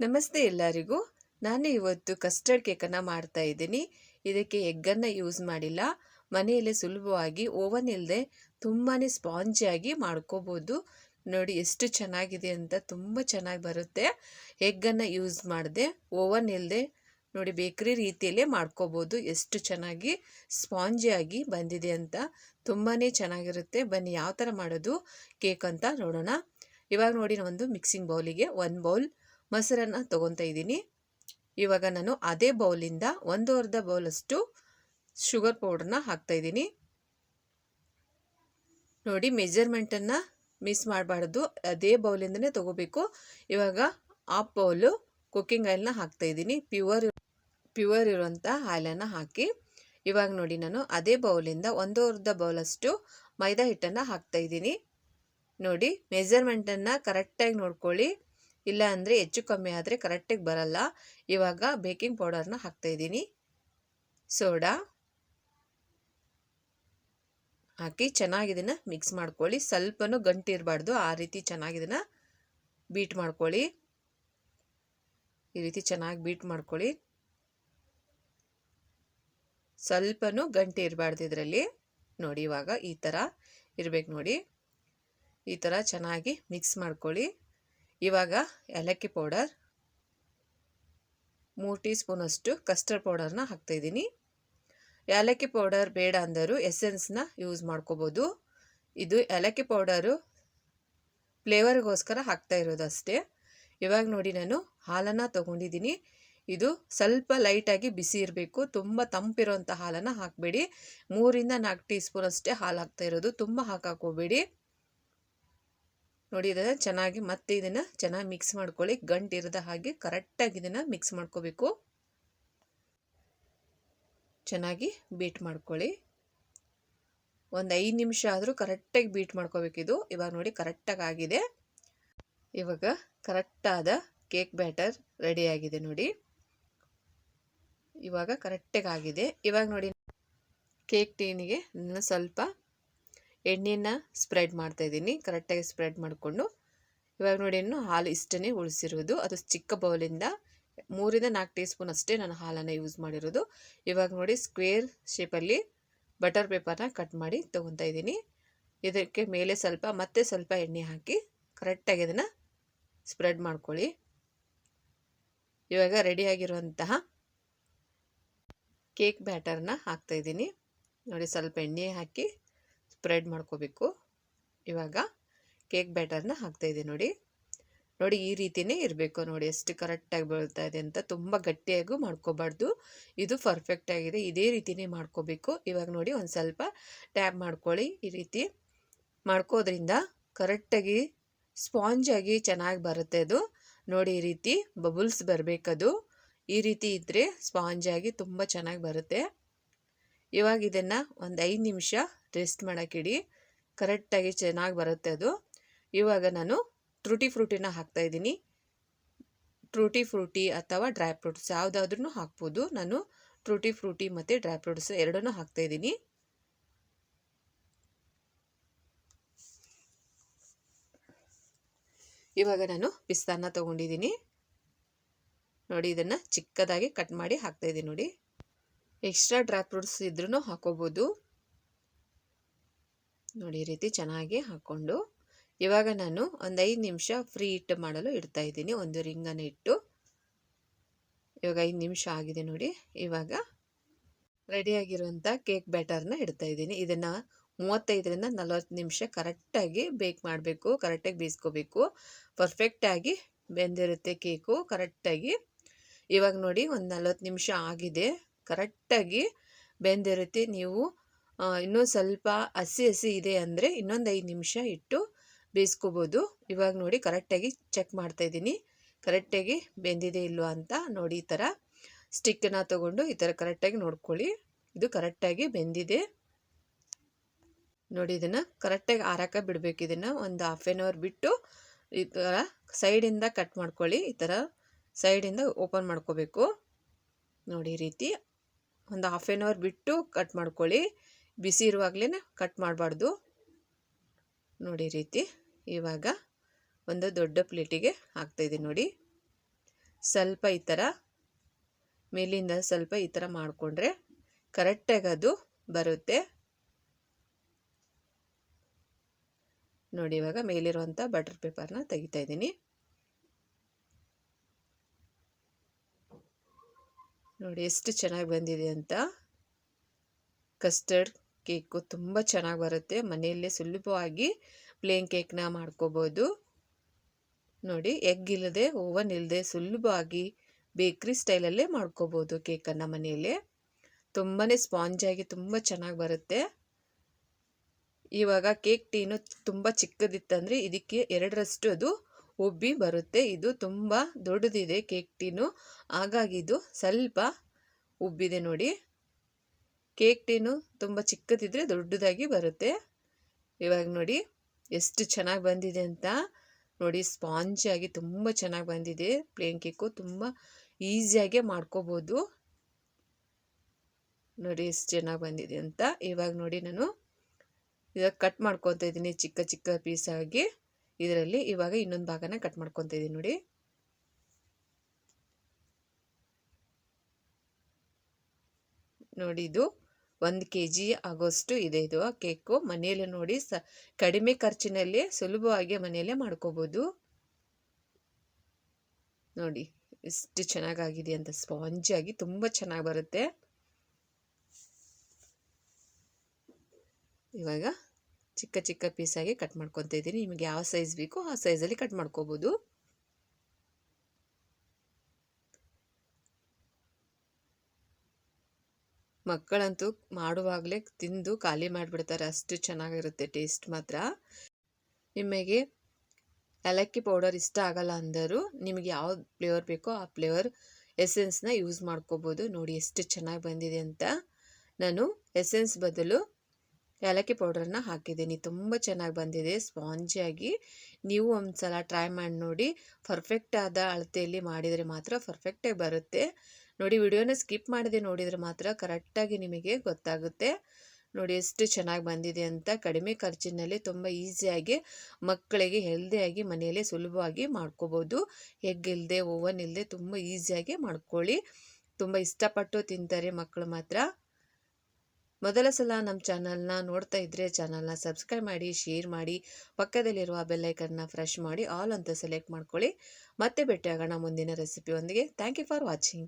ನಮಸ್ತೆ ಎಲ್ಲರಿಗೂ. ನಾನು ಇವತ್ತು ಕಸ್ಟರ್ಡ್ ಕೇಕನ್ನು ಮಾಡ್ತಾ ಇದ್ದೀನಿ. ಇದಕ್ಕೆ ಎಗ್ಗನ್ನು ಯೂಸ್ ಮಾಡಿಲ್ಲ. ಮನೆಯಲ್ಲೇ ಸುಲಭವಾಗಿ ಓವನ್ ಇಲ್ಲದೆ ತುಂಬಾ ಸ್ಪಾಂಜಿಯಾಗಿ ಮಾಡ್ಕೋಬೋದು. ನೋಡಿ ಎಷ್ಟು ಚೆನ್ನಾಗಿದೆ ಅಂತ ತುಂಬ ಚೆನ್ನಾಗಿ ಬರುತ್ತೆ. ಎಗ್ಗನ್ನು ಯೂಸ್ ಮಾಡಿದೆ ಓವನ್ ಇಲ್ಲದೆ ನೋಡಿ ಬೇಕ್ರಿ ರೀತಿಯಲ್ಲೇ ಮಾಡ್ಕೋಬೋದು. ಎಷ್ಟು ಚೆನ್ನಾಗಿ ಸ್ಪಾಂಜಿಯಾಗಿ ಬಂದಿದೆ ಅಂತ ತುಂಬಾ ಚೆನ್ನಾಗಿರುತ್ತೆ. ಬನ್ನಿ ಯಾವ ಥರ ಮಾಡೋದು ಕೇಕ್ ಅಂತ ನೋಡೋಣ. ಇವಾಗ ನೋಡಿ ಒಂದು ಮಿಕ್ಸಿಂಗ್ ಬೌಲಿಗೆ ಒಂದು ಬೌಲ್ ಮೊಸರನ್ನು ತೊಗೊತಾ ಇದ್ದೀನಿ. ಇವಾಗ ನಾನು ಅದೇ ಬೌಲಿಂದ ಒಂದು ಅರ್ಧ ಬೌಲಷ್ಟು ಶುಗರ್ ಪೌಡ್ರನ್ನ ಹಾಕ್ತಾಯಿದ್ದೀನಿ ನೋಡಿ ಮೆಜರ್ಮೆಂಟನ್ನು ಮಿಸ್ ಮಾಡಬಾರ್ದು. ಅದೇ ಬೌಲಿಂದನೇ ತೊಗೋಬೇಕು. ಇವಾಗ ಆ ಬೌಲು ಕುಕ್ಕಿಂಗ್ ಆಯಿಲ್ನ ಹಾಕ್ತಾಯಿದ್ದೀನಿ ಪ್ಯೂವರ್ ಪ್ಯೂವರ್ ಇರುವಂಥ ಆಯಿಲನ್ನು ಹಾಕಿ. ಇವಾಗ ನೋಡಿ ನಾನು ಅದೇ ಬೌಲಿಂದ ಒಂದು ಅರ್ಧ ಬೌಲಷ್ಟು ಮೈದಾ ಹಿಟ್ಟನ್ನು ಹಾಕ್ತಾಯಿದ್ದೀನಿ ನೋಡಿ ಮೆಜರ್ಮೆಂಟನ್ನು ಕರೆಕ್ಟಾಗಿ ನೋಡ್ಕೊಳ್ಳಿ. ಇಲ್ಲ ಅಂದರೆ ಹೆಚ್ಚು ಕಮ್ಮಿ ಆದರೆ ಕರೆಕ್ಟಾಗಿ ಬರಲ್ಲ. ಇವಾಗ ಬೇಕಿಂಗ್ ಪೌಡರ್ನ ಹಾಕ್ತಾಯಿದ್ದೀನಿ ಸೋಡಾ. ಹಾಕಿ ಚೆನ್ನಾಗಿ ಇದನ್ನು ಮಿಕ್ಸ್ ಮಾಡ್ಕೊಳ್ಳಿ. ಸ್ವಲ್ಪನೂ ಗಂಟು ಇರಬಾರ್ದು. ಆ ರೀತಿ ಚೆನ್ನಾಗಿ ಇದನ್ನು ಬೀಟ್ ಮಾಡ್ಕೊಳ್ಳಿ. ಈ ರೀತಿ ಚೆನ್ನಾಗಿ ಬೀಟ್ ಮಾಡ್ಕೊಳ್ಳಿ. ಸ್ವಲ್ಪನೂ ಗಂಟು ಇರಬಾರ್ದು ಇದರಲ್ಲಿ. ನೋಡಿ ಇವಾಗ ಈ ಥರ ಇರಬೇಕು ನೋಡಿ. ಈ ಥರ ಚೆನ್ನಾಗಿ ಮಿಕ್ಸ್ ಮಾಡ್ಕೊಳ್ಳಿ. ಇವಾಗ ಏಲಕ್ಕಿ ಪೌಡರ್, ಮೂರು ಟೀ ಸ್ಪೂನಷ್ಟು ಕಸ್ಟರ್ಡ್ ಪೌಡರ್ನ ಹಾಕ್ತಾಯಿದ್ದೀನಿ. ಏಲಕ್ಕಿ ಪೌಡರ್ ಬೇಡ ಅಂದರೂ ಎಸೆನ್ಸ್ನ ಯೂಸ್ ಮಾಡ್ಕೋಬೋದು. ಇದು ಏಲಕ್ಕಿ ಪೌಡರು ಫ್ಲೇವರ್ಗೋಸ್ಕರ ಹಾಕ್ತಾ ಇರೋದು ಅಷ್ಟೇ ಇವಾಗ ನೋಡಿ ನಾನು ಹಾಲನ್ನು ತೊಗೊಂಡಿದ್ದೀನಿ. ಇದು ಸ್ವಲ್ಪ ಲೈಟಾಗಿ ಬಿಸಿ ಇರಬೇಕು. ತುಂಬ ತಂಪಿರೋಂಥ ಹಾಲನ್ನು ಹಾಕಬೇಡಿ. ಮೂರಿಂದ ನಾಲ್ಕು ಟೀ ಸ್ಪೂನ್ ಅಷ್ಟೇ ಹಾಲು ಹಾಕ್ತಾ ಇರೋದು ತುಂಬ ಹಾಕಾಕೋಬೇಡಿ. ನೋಡಿ, ಇದನ್ನು ಚೆನ್ನಾಗಿ ಮತ್ತೆ ಇದನ್ನು ಚೆನ್ನಾಗಿ ಮಿಕ್ಸ್ ಮಾಡ್ಕೊಳ್ಳಿ. ಗಂಟು ಇರದ ಹಾಗೆ ಕರೆಕ್ಟಾಗಿ ಇದನ್ನು ಮಿಕ್ಸ್ ಮಾಡ್ಕೋಬೇಕು. ಚೆನ್ನಾಗಿ ಬೀಟ್ ಮಾಡ್ಕೊಳ್ಳಿ. ಒಂದು ಐದು ನಿಮಿಷ ಆದರೂ ಕರೆಕ್ಟಾಗಿ ಬೀಟ್ ಮಾಡ್ಕೋಬೇಕಿದು ಇವಾಗ ನೋಡಿ ಕರೆಕ್ಟಾಗಿ ಆಗಿದೆ. ಇವಾಗ ಕರೆಕ್ಟಾದ ಕೇಕ್ ಬ್ಯಾಟರ್ ರೆಡಿಯಾಗಿದೆ ನೋಡಿ. ಇವಾಗ ಕರೆಕ್ಟಾಗಿ ಆಗಿದೆ. ಇವಾಗ ನೋಡಿ ಕೇಕ್ ಟೀನಿಗೆ ಸ್ವಲ್ಪ ಎಣ್ಣೆನ ಸ್ಪ್ರೆಡ್ ಮಾಡ್ತಾಯಿದ್ದೀನಿ ಕರೆಕ್ಟಾಗಿ ಸ್ಪ್ರೆಡ್ ಮಾಡಿಕೊಂಡು. ಇವಾಗ ನೋಡಿ, ಇನ್ನು ಹಾಲು ಇಷ್ಟೇ ಉಳಿಸಿರೋದು. ಅದು ಚಿಕ್ಕ ಬೌಲಿಂದ ಮೂರಿಂದ ನಾಲ್ಕು ಟೀ ಸ್ಪೂನ್ ಅಷ್ಟೇ ನಾನು ಹಾಲನ್ನು ಯೂಸ್ ಮಾಡಿರೋದು. ಇವಾಗ ನೋಡಿ ಸ್ಕ್ವೇರ್ ಶೇಪಲ್ಲಿ ಬಟರ್ ಪೇಪರ್ನ ಕಟ್ ಮಾಡಿ ತೊಗೊತಾ ಇದ್ದೀನಿ. ಇದಕ್ಕೆ ಮೇಲೆ ಸ್ವಲ್ಪ, ಮತ್ತೆ ಸ್ವಲ್ಪ ಎಣ್ಣೆ ಹಾಕಿ ಕರೆಕ್ಟಾಗಿ ಅದನ್ನು ಸ್ಪ್ರೆಡ್ ಮಾಡ್ಕೊಳ್ಳಿ. ಇವಾಗ ರೆಡಿಯಾಗಿರುವಂತಹ ಕೇಕ್ ಬ್ಯಾಟರ್ನ ಹಾಕ್ತಾಯಿದ್ದೀನಿ ನೋಡಿ, ಸ್ವಲ್ಪ ಎಣ್ಣೆ ಹಾಕಿ ಸ್ಪ್ರೆಡ್ ಮಾಡ್ಕೋಬೇಕು. ಇವಾಗ ಕೇಕ್ ಬ್ಯಾಟರ್ನ ಹಾಕ್ತಾಯಿದೆ ನೋಡಿ. ನೋಡಿ ಈ ರೀತಿಯೇ ಇರಬೇಕು ನೋಡಿ ಎಷ್ಟು ಕರೆಕ್ಟಾಗಿ ಬೀಳ್ತಾ ಇದೆ ಅಂತ ತುಂಬ ಗಟ್ಟಿಯಾಗೂ ಮಾಡ್ಕೋಬಾರ್ದು. ಇದು ಪರ್ಫೆಕ್ಟಾಗಿದೆ ಇದೇ ರೀತಿಯೇ ಮಾಡ್ಕೋಬೇಕು. ಇವಾಗ ನೋಡಿ ಒಂದು ಸ್ವಲ್ಪ ಟ್ಯಾಪ್ ಮಾಡ್ಕೊಳ್ಳಿ. ಈ ರೀತಿ ಮಾಡ್ಕೋದ್ರಿಂದ ಕರೆಕ್ಟಾಗಿ ಸ್ಪಾಂಜಾಗಿ ಚೆನ್ನಾಗಿ ಬರುತ್ತೆ ಅದು. ನೋಡಿ ಈ ರೀತಿ ಬಬಲ್ಸ್ ಬರಬೇಕದು ಈ ರೀತಿ ಇದ್ದರೆ ಸ್ಪಾಂಜಾಗಿ ತುಂಬ ಚೆನ್ನಾಗಿ ಬರುತ್ತೆ. ಇವಾಗ ಇದನ್ನು ಒಂದು ಐದು ನಿಮಿಷ ರೆಸ್ಟ್ ಮಾಡೋಕ್ಕಿಡಿ ಕರೆಕ್ಟಾಗಿ ಚೆನ್ನಾಗಿ ಬರುತ್ತೆ ಅದು. ಇವಾಗ ನಾನು ಟ್ರೂಟಿ ಫ್ರೂಟಿನ ಹಾಕ್ತಾಯಿದ್ದೀನಿ ಟ್ರೂಟಿ ಫ್ರೂಟಿ ಅಥವಾ ಡ್ರೈ ಫ್ರೂಟ್ಸ್ ಯಾವುದಾದ್ರೂ ಹಾಕ್ಬೋದು. ನಾನು ಟ್ರೂಟಿ ಫ್ರೂಟಿ ಮತ್ತು ಡ್ರೈ ಫ್ರೂಟ್ಸ್ ಎರಡನ್ನೂ ಹಾಕ್ತಾಯಿದ್ದೀನಿ ಇವಾಗ ನಾನು ಪಿಸ್ತಾನ ತೊಗೊಂಡಿದ್ದೀನಿ. ನೋಡಿ, ಇದನ್ನು ಚಿಕ್ಕದಾಗಿ ಕಟ್ ಮಾಡಿ ಹಾಕ್ತಾಯಿದ್ದೀನಿ ನೋಡಿ. ಎಕ್ಸ್ಟ್ರಾ ಡ್ರೈ ಫ್ರೂಟ್ಸ್ ಇದ್ರೂ ಹಾಕೋಬೋದು. ನೋಡಿ, ಈ ರೀತಿ ಚೆನ್ನಾಗಿ ಹಾಕ್ಕೊಂಡು ಇವಾಗ ನಾನು ಒಂದು ಐದು ನಿಮಿಷ ಫ್ರೀ ಇಟ್ಟು ಮಾಡಲು ಇಡ್ತಾ ಇದ್ದೀನಿ. ಒಂದು ರಿಂಗನ್ನು ಇಟ್ಟು. ಇವಾಗ ಐದು ನಿಮಿಷ ಆಗಿದೆ ನೋಡಿ. ಇವಾಗ ರೆಡಿಯಾಗಿರುವಂಥ ಕೇಕ್ ಬ್ಯಾಟರ್ನ ಇಡ್ತಾ ಇದ್ದೀನಿ. ಇದನ್ನು ಮೂವತ್ತೈದರಿಂದ ನಲವತ್ತು ನಿಮಿಷ ಕರೆಕ್ಟಾಗಿ ಬೇಕ್ ಮಾಡಬೇಕು ಕರೆಕ್ಟಾಗಿ ಬೇಯಿಸ್ಕೋಬೇಕು. ಪರ್ಫೆಕ್ಟಾಗಿ ಬೆಂದಿರುತ್ತೆ ಕೇಕು ಕರೆಕ್ಟಾಗಿ ಇವಾಗ ನೋಡಿ, ಒಂದು ನಲ್ವತ್ತು ನಿಮಿಷ ಆಗಿದೆ. ಕರೆಕ್ಟಾಗಿ ಬೆಂದಿರುತ್ತೆ. ನೀವು ಇನ್ನೊಂದು ಸ್ವಲ್ಪ ಹಸಿ ಹಸಿ ಇದೆ ಅಂದರೆ ಇನ್ನೊಂದು ಐದು ನಿಮಿಷ ಇಟ್ಟು ಬೇಯಿಸ್ಕೋಬೋದು. ಇವಾಗ ನೋಡಿ ಕರೆಕ್ಟಾಗಿ ಚೆಕ್ ಮಾಡ್ತಾಯಿದ್ದೀನಿ ಕರೆಕ್ಟಾಗಿ ಬೆಂದಿದೆ ಇಲ್ವಾ ಅಂತ ನೋಡಿ ಈ ಥರ ಸ್ಟಿಕ್ಕನ್ನು ತೊಗೊಂಡು ಈ ಥರ ಕರೆಕ್ಟಾಗಿ ನೋಡ್ಕೊಳ್ಳಿ. ಇದು ಕರೆಕ್ಟಾಗಿ ಬೆಂದಿದೆ. ನೋಡಿ ಇದನ್ನು ಕರೆಕ್ಟಾಗಿ ಆರಕ್ಕೆ ಬಿಡಬೇಕು ಇದನ್ನು. ಒಂದು ಹಾಫ್ ಆನ್ ಅವರ್ ಬಿಟ್ಟು ಈ ಥರ ಸೈಡಿಂದ ಕಟ್ ಮಾಡ್ಕೊಳ್ಳಿ. ಈ ಥರ ಸೈಡಿಂದ ಓಪನ್ ಮಾಡ್ಕೋಬೇಕು. ನೋಡಿ ರೀತಿ ಒಂದು ಹಾಫ್ ಆನ್ ಅವರ್ ಬಿಟ್ಟು ಕಟ್ ಮಾಡ್ಕೊಳ್ಳಿ. ಬಿಸಿ ಇರುವಾಗಲೇ ಕಟ್ ಮಾಡಬಾರ್ದು. ನೋಡಿ ರೀತಿ, ಇವಾಗ ಒಂದು ದೊಡ್ಡ ಪ್ಲೇಟಿಗೆ ಹಾಕ್ತಾಯಿದ್ದೀನಿ ನೋಡಿ. ಸ್ವಲ್ಪ ಈ ಥರ ಮೇಲಿಂದ ಸ್ವಲ್ಪ ಈ ಥರ ಮಾಡಿಕೊಂಡ್ರೆ ಕರೆಕ್ಟಾಗಿ ಅದು ಬರುತ್ತೆ. ನೋಡಿ, ಇವಾಗ ಮೇಲಿರುವಂಥ ಬಟರ್ ಪೇಪರ್ನ ತೆಗಿತಾ ಇದ್ದೀನಿ. ನೋಡಿ, ಎಷ್ಟು ಚೆನ್ನಾಗಿ ಬಂದಿದೆ ಅಂತ. ಕಸ್ಟರ್ಡ್ ಕೇಕು ತುಂಬ ಚೆನ್ನಾಗಿ ಬರುತ್ತೆ. ಮನೆಯಲ್ಲೇ ಸುಲಭವಾಗಿ ಪ್ಲೇನ್ ಕೇಕ್ನ ಮಾಡ್ಕೋಬೋದು. ನೋಡಿ ಎಗ್ ಇಲ್ಲದೆ ಓವನ್ ಇಲ್ಲದೆ ಸುಲಭವಾಗಿ ಬೇಕ್ರಿ ಸ್ಟೈಲಲ್ಲೇ ಮಾಡ್ಕೋಬೋದು ಕೇಕನ್ನು ಮನೆಯಲ್ಲೇ. ತುಂಬಾ ಸ್ಪಾಂಜಾಗಿ ತುಂಬ ಚೆನ್ನಾಗಿ ಬರುತ್ತೆ. ಇವಾಗ ಕೇಕ್ ಟೀನು ತುಂಬ ಚಿಕ್ಕದಿತ್ತಂದರೆ ಇದಕ್ಕೆ ಎರಡರಷ್ಟು ಅದು ಉಬ್ಬಿ ಬರುತ್ತೆ. ಇದು ತುಂಬ ದೊಡ್ಡದಿದೆ ಕೇಕ್ ಟೀನು ಹಾಗಾಗಿ ಇದು ಸ್ವಲ್ಪ ಉಬ್ಬಿದೆ ನೋಡಿ. ಕೇಕ್ ಟೀನು ತುಂಬ ಚಿಕ್ಕದಿದ್ರೆ ದೊಡ್ಡದಾಗಿ ಬರುತ್ತೆ. ಇವಾಗ ನೋಡಿ ಎಷ್ಟು ಚೆನ್ನಾಗಿ ಬಂದಿದೆ ಅಂತ. ನೋಡಿ ಸ್ಪಾಂಜಾಗಿ ತುಂಬ ಚೆನ್ನಾಗಿ ಬಂದಿದೆ. ಪ್ಲೇನ್ ಕೇಕು ತುಂಬ ಈಸಿಯಾಗೆ ಮಾಡ್ಕೋಬೋದು. ನೋಡಿ ಎಷ್ಟು ಚೆನ್ನಾಗಿ ಬಂದಿದೆ ಅಂತ. ಇವಾಗ ನೋಡಿ ನಾನು ಇವಾಗ ಕಟ್ ಮಾಡ್ಕೊತಾ ಇದ್ದೀನಿ ಚಿಕ್ಕ ಚಿಕ್ಕ ಪೀಸಾಗಿ ಇದರಲ್ಲಿ ಇವಾಗ ಇನ್ನೊಂದು ಭಾಗನ ಕಟ್ ಮಾಡ್ಕೊತಾ ಇದ್ದೀನಿ ನೋಡಿ. ನೋಡಿ ಇದು ಒಂದು ಕೆ ಜಿ ಆಗೋಷ್ಟು ಇದೆ. ಇದು ಕೇಕು ಮನೆಯಲ್ಲೇ ನೋಡಿ ಸ, ಕಡಿಮೆ ಖರ್ಚಿನಲ್ಲಿ ಸುಲಭವಾಗಿ ಮನೆಯಲ್ಲೇ ಮಾಡ್ಕೋಬೋದು. ನೋಡಿ ಎಷ್ಟು ಚೆನ್ನಾಗಾಗಿದೆ ಅಂತ ಸ್ಪಾಂಜಾಗಿ ತುಂಬ ಚೆನ್ನಾಗಿ ಬರುತ್ತೆ. ಇವಾಗ ಚಿಕ್ಕ ಚಿಕ್ಕ ಪೀಸಾಗಿ ಕಟ್ ಮಾಡ್ಕೊತಾ ಇದ್ದೀನಿ. ನಿಮಗೆ ಯಾವ ಸೈಜ್ ಬೇಕೋ ಆ ಸೈಜಲ್ಲಿ ಕಟ್ ಮಾಡ್ಕೋಬೋದು. ಮಕ್ಕಳಂತೂ ಮಾಡುವಾಗಲೇ ತಿಂದು ಖಾಲಿ ಮಾಡಿಬಿಡ್ತಾರೆ. ಅಷ್ಟು ಚೆನ್ನಾಗಿರುತ್ತೆ ಟೇಸ್ಟ್ ಮಾತ್ರ. ನಿಮಗೆ ಏಲಕ್ಕಿ ಪೌಡರ್ ಇಷ್ಟ ಆಗಲ್ಲ ಅಂದರೂ ನಿಮಗೆ ಯಾವ ಫ್ಲೇವರ್ ಬೇಕೋ ಆ ಫ್ಲೇವರ್ ಎಸೆನ್ಸ್ನ ಯೂಸ್ ಮಾಡ್ಕೋಬೋದು. ನೋಡಿ ಎಷ್ಟು ಚೆನ್ನಾಗಿ ಬಂದಿದೆ ಅಂತ. ನಾನು ಎಸೆನ್ಸ್ ಬದಲು ಏಲಕ್ಕಿ ಪೌಡರ್ನ ಹಾಕಿದ್ದೀನಿ. ತುಂಬ ಚೆನ್ನಾಗಿ ಬಂದಿದೆ. ಸ್ಪಾಂಜಿಯಾಗಿ ನೀವು ಒಂದು ಸಲ ಟ್ರೈ ಮಾಡಿ ನೋಡಿ. ಪರ್ಫೆಕ್ಟ್ ಆದ ಅಳತೆಯಲ್ಲಿ ಮಾಡಿದರೆ ಮಾತ್ರ ಪರ್ಫೆಕ್ಟಾಗಿ ಬರುತ್ತೆ. ನೋಡಿ ವಿಡಿಯೋನ ಸ್ಕಿಪ್ ಮಾಡದೆ ನೋಡಿದರೆ ಮಾತ್ರ ಕರೆಕ್ಟಾಗಿ ನಿಮಗೆ ಗೊತ್ತಾಗುತ್ತೆ. ನೋಡಿ ಎಷ್ಟು ಚೆನ್ನಾಗಿ ಬಂದಿದೆ ಅಂತ ಕಡಿಮೆ ಖರ್ಚಿನಲ್ಲಿ ತುಂಬ ಈಸಿಯಾಗಿ ಮಕ್ಕಳಿಗೆ ಹೆಲ್ದಿಯಾಗಿ ಮನೆಯಲ್ಲೇ ಸುಲಭವಾಗಿ ಮಾಡ್ಕೋಬೋದು. ಎಗ್ ಇಲ್ಲದೆ ಓವನ್ ಇಲ್ಲದೆ ತುಂಬ ಈಸಿಯಾಗಿ ಮಾಡ್ಕೊಳ್ಳಿ. ತುಂಬ ಇಷ್ಟಪಟ್ಟು ತಿಂತಾರೆ ಮಕ್ಕಳು ಮಾತ್ರ. ಮೊದಲ ಸಲ ನಮ್ಮ ಚಾನಲ್ನ ನೋಡ್ತಾ ಇದ್ದರೆ ಚಾನಲ್ನ ಸಬ್ಸ್ಕ್ರೈಬ್ ಮಾಡಿ, ಶೇರ್ ಮಾಡಿ, ಪಕ್ಕದಲ್ಲಿರುವ ಬೆಲ್ಲೈಕನ್ನ ಫ್ರೆಶ್ ಮಾಡಿ, ಆಲ್ ಅಂತ ಸೆಲೆಕ್ಟ್ ಮಾಡ್ಕೊಳ್ಳಿ. ಮತ್ತೆ ಭೇಟಿಯಾಗೋಣ ಮುಂದಿನ ರೆಸಿಪಿಯೊಂದಿಗೆ. Thank you for watching